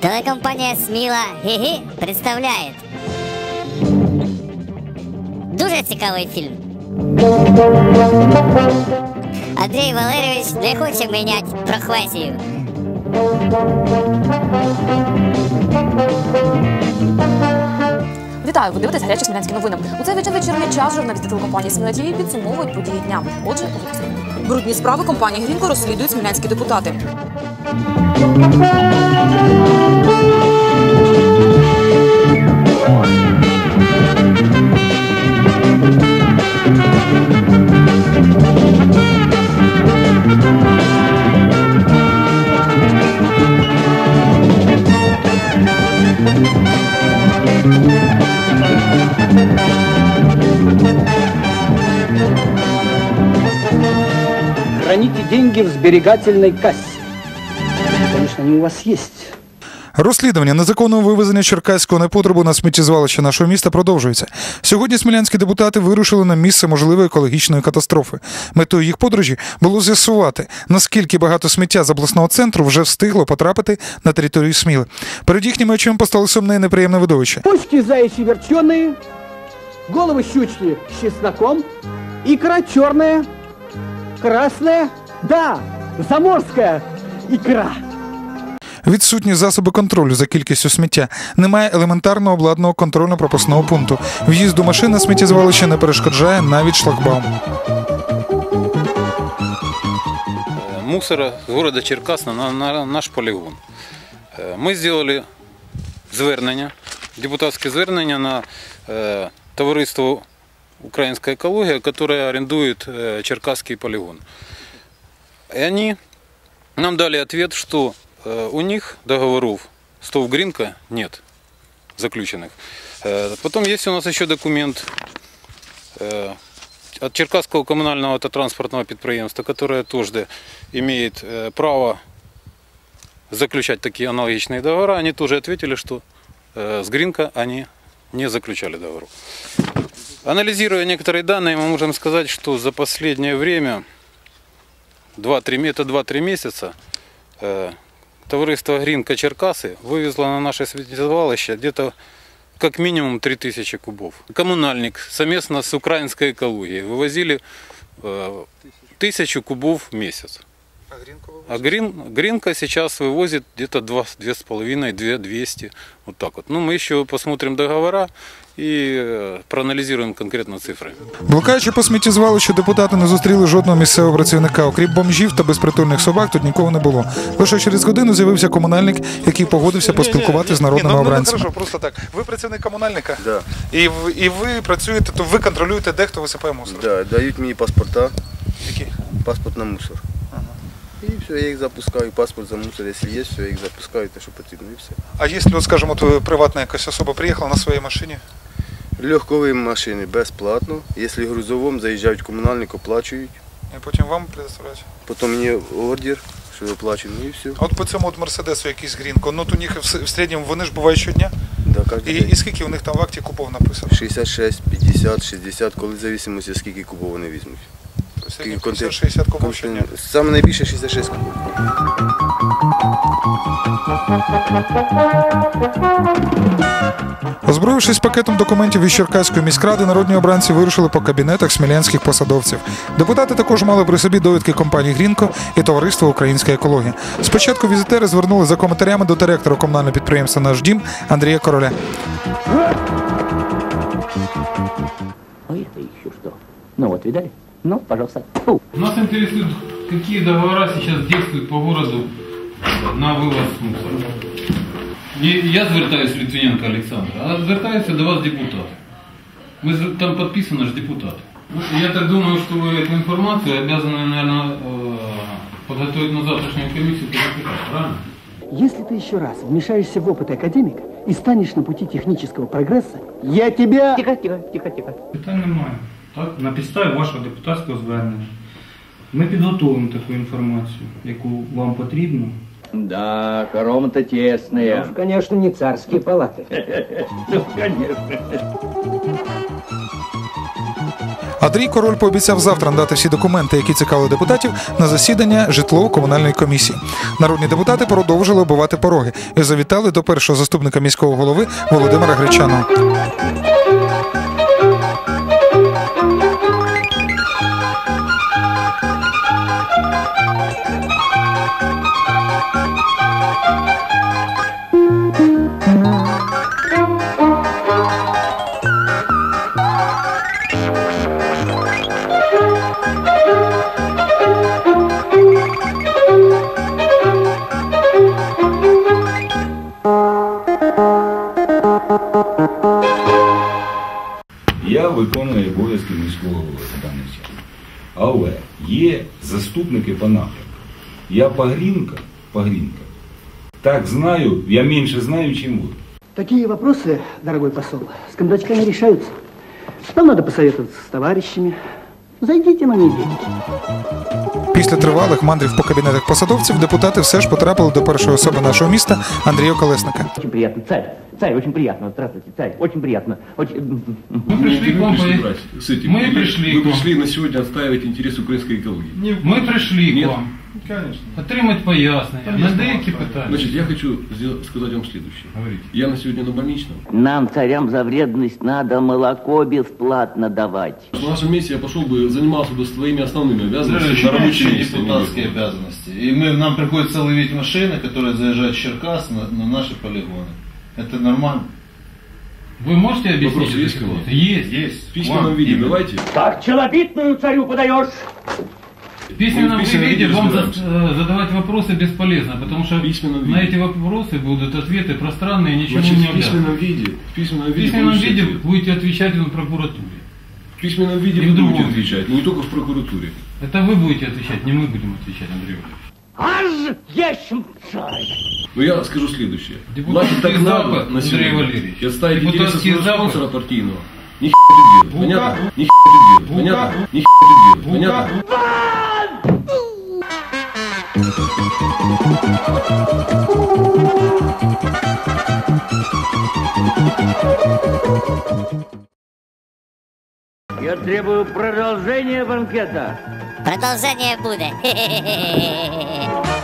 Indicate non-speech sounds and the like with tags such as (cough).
Телекомпанія Сміла Гігі представляє. Дуже цікавий фільм. Андрій Валерійович не хоче міняти професію. Вітаю, ви дивитесь гарячі смілянські новини. У цей вечір вечірний час журналісти телекомпанії Сміла підсумовують події дня. Отже, у брудні справи компанії Грінко розслідують смілянські депутати. Храните деньги в сберегательной кассе. Конечно, они у вас есть. Розслідування незаконного вивезення черкаського непотребу на сміттєзвалище нашого міста продовжується. Сьогодні смілянські депутати вирушили на місце можливої екологічної катастрофи. Метою їх подорожі було з'ясувати, наскільки багато сміття з обласного центру вже встигло потрапити на територію Сміли. Перед їхніми очима постало сумне і неприємне видовище. Почки заячьи верченые, головы щучки с чесноком, икра черная, красная, да, заморская икра. Відсутні засоби контролю за кількістю сміття. Немає елементарного обладнаного контрольно-пропускного пункту. В'їзду машин на сміттєзвалище не перешкоджає навіть шлагбаум. мусора з города Черкас на, на, на наш полігон. Е, Ми зробили звернення, депутатське звернення на е, товариство Українська екологія, яке орендує е, Черкасский полигон. И они нам дали ответ, что э, у них договоров с ТОВ Гринка нет заключенных. Э, Потом есть у нас еще документ э, от Черкасского коммунального автотранспортного предприятия, которое тоже имеет э, право заключать такие аналогичные договора. Они тоже ответили, что э, с Гринка они не заключали договору. Анализируя некоторые данные, мы можем сказать, что за последнее время, 2-3, ме- это 2-3 месяца, э, товариство Гринка Черкасы вывезло на наше светозвалище где-то как минимум 3000 кубов. Коммунальник совместно с украинской экологией вывозили э, тысячу кубов в месяц. А Грин, Гринка сейчас вывозит где-то 2,5-200, вот так вот. Ну, мы еще посмотрим договора и э, проанализируем конкретно цифры. Блукаючи по сміттєзвалищу, депутати не зустріли жодного місцевого працівника. Окрім бомжів та безпритульних собак, тут нікого не було. Лише через годину з'явився комунальник, який погодився поспілкуватися з народними Ні, ну, ну, обранцями. хорошо, просто так. Ви працівник комунальника, Да, і, в- і ви працюєте, то ви контролюєте, де хто висипає мусор. да, дають мені паспорта, Які? паспорт на мусор. І все, я їх запускаю, паспорт за мусор, якщо є, все, я їх запускаю, те, що потрібно, і все. А якщо, от, скажімо, от ви приватна якась особа приїхала на своїй машині, Легкові машини безплатно, якщо грузовим заїжджають комунальник, оплачують, і потім вам предоставляють. потім мені ордер, що оплачено, і все. А от по цьому от Мерседесу якийсь грінко, ну то у них в, середньому вони ж бувають щодня. Да, І, день. і скільки у них там в акті кубов написано? 66, 50, 60, коли в зависимості, скільки кубов вони візьмуть. То сьогодні 50-60 кубов щодня. Саме найбільше 66 кубов. Озброївшись пакетом документів із Черкаської міськради, народні обранці вирушили по кабінетах смілянських посадовців. Депутати також мали при собі довідки компанії Грінко і товариства Українська екологія. Спочатку візитери звернули за коментарями до директора комунального підприємства Наш дім Андрія Короля. А это еще что? Ну вот, видали? Ну, пожалуйста. Фу. Нас интересует, какие договора сейчас действуют по городу на вывоз мусора. Не я звертаюсь Литвиненко Александр, а звертаються до вас депутати. Ми з- там підписано ж депутати. Ну, Я так думаю, что вы эту информацию обязаны, наверное, подготовить на завтрашнюю комиссию по правильно? Если ты еще раз вмешаешься в опыт академика и станешь на пути технического прогресса, я тебя... Тихо, тихо, тихо, тихо. Питань немає. Так? На підставі вашого депутатського звернення. Ми підготовимо таку інформацію, яку вам потрібно. Да, хоромы-то тесные. Уж, конечно, не царские палаты. (laughs) Ну, конечно. Андрій Король пообіцяв завтра надати всі документи, які цікавили депутатів, на засідання житлово-комунальної комісії. Народні депутати продовжили оббивати пороги і завітали до першого заступника міського голови Володимира Гречаного. Я виконую обов'язки міського голови на даний час. Але є заступники по напрямку. Я Погрінка, Погрінка, так знаю, я менше знаю, чим ви. Такие вопросы, дорогой посол, с кондачками решаются. Там надо посоветоваться с товарищами. Зайдите на неделю. Після тривалих мандрів по кабінетах посадовців депутати все ж потрапили до першої особи нашого міста Андрія Колесника. Очень приятно. Царь, царь, очень приятно. Здравствуйте, царь. Очень приятно. Очень... Мы пришли к вам с этим. Мы пришли Вы к вам. пришли на сегодня отстаивать интерес украинской экологии. Мы пришли Нет. к вам. Отримати пояснення на деякі питання. Значит, я хочу сделать- сказать вам следующее. Я на сегодня на больничном. Нам, царям, за вредность надо молоко бесплатно давать. На вашем месте я пошел бы, занимался бы своими основными обязанностями на рабочем месте. депутатские обязанности. И мы, нам приходится ловить машины, которые заезжают в Черкас на, на наши полигоны. Это нормально? Вы можете объяснить Вопросы эту есть ко мне? ситуацию? Есть, есть. В письменном Вам виде именно. давайте. Как челобитную царю подаешь? В письменном в письменном виде вам э, задавать вопросы бесполезно, потому что письменном на виде. эти вопросы будут ответы пространные, ничего Значит, не в письменном виде, в письменном В виде, письменном получите виде ответ. будете отвечать в прокуратуре. В письменном виде И вы в другом будете отвечать, но не только в прокуратуре. Это вы будете отвечать, не мы будем отвечать, Андрей Валерьевич. Аж ещем царь. Но я скажу следующее. Депутатский так надо на Андрей сегодня Валерьевич. и отставить интересы своего спонсора партийного. Ни тут делать, понятно? Ни тут делать, понятно? Ни тут делать, понятно? Я требую продолжения банкета. Продовження буде. Хе-хе-хе. (laughs)